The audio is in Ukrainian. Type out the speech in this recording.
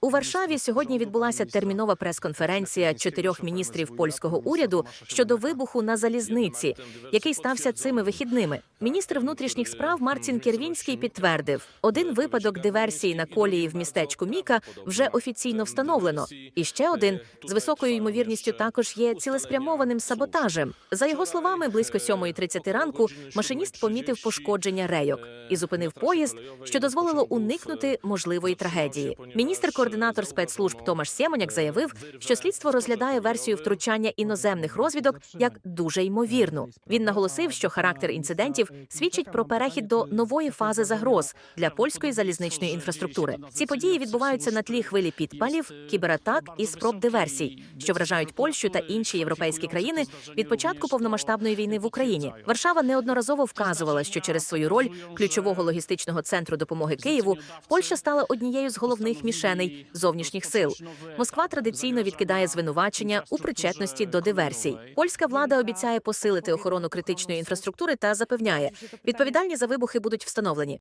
У Варшаві сьогодні відбулася термінова прес-конференція чотирьох міністрів польського уряду щодо вибуху на залізниці, який стався цими вихідними. Міністр внутрішніх справ Марцін Кірвінський підтвердив, один випадок диверсії на колії в містечку Міка вже офіційно встановлено. І ще один з високою ймовірністю також є цілеспрямованим саботажем. За його словами, близько 7.30 ранку машиніст помітив пошкодження рейок і зупинив поїзд, що дозволило уникнути можливої трагедії. Міністр-координатор спецслужб Томаш Сємоняк заявив, що слідство розглядає версію втручання іноземних розвідок як дуже ймовірну. Він наголосив, що характер інцидентів свідчить про перехід до нової фази загроз для польської залізничної інфраструктури. Ці події відбуваються на тлі хвилі підпалів, кібератак і спроб диверсій, що вражають Польщу та інші європейські країни від початку повномасштабної війни в Україні. Варшава неодноразово вказувала, що через свою роль ключового логістичного центру допомоги Києву Польща стала однією з головних мішеней зовнішніх сил. Москва традиційно відкидає звинувачення у причетності до диверсій. Польська влада обіцяє посилити охорону критичної інфраструктури та запевняє, відповідальні за вибухи будуть встановлені.